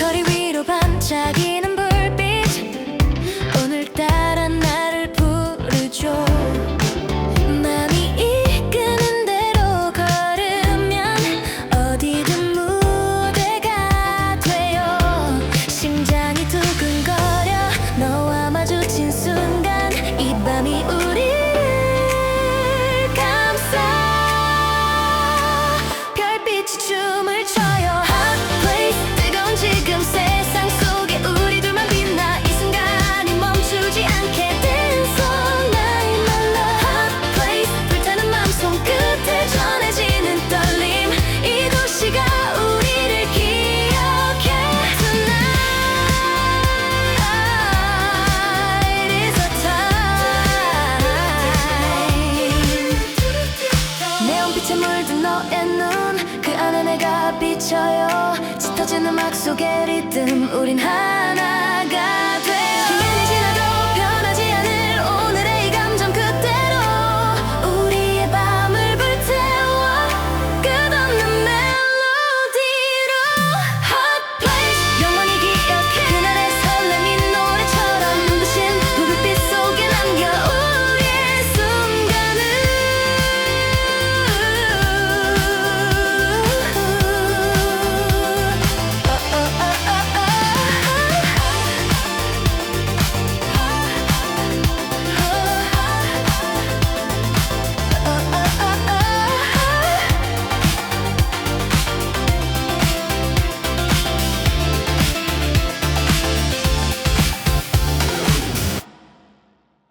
거리 위로 반짝 비쳐요. 짙어진 음악 속의 리듬. 우린 한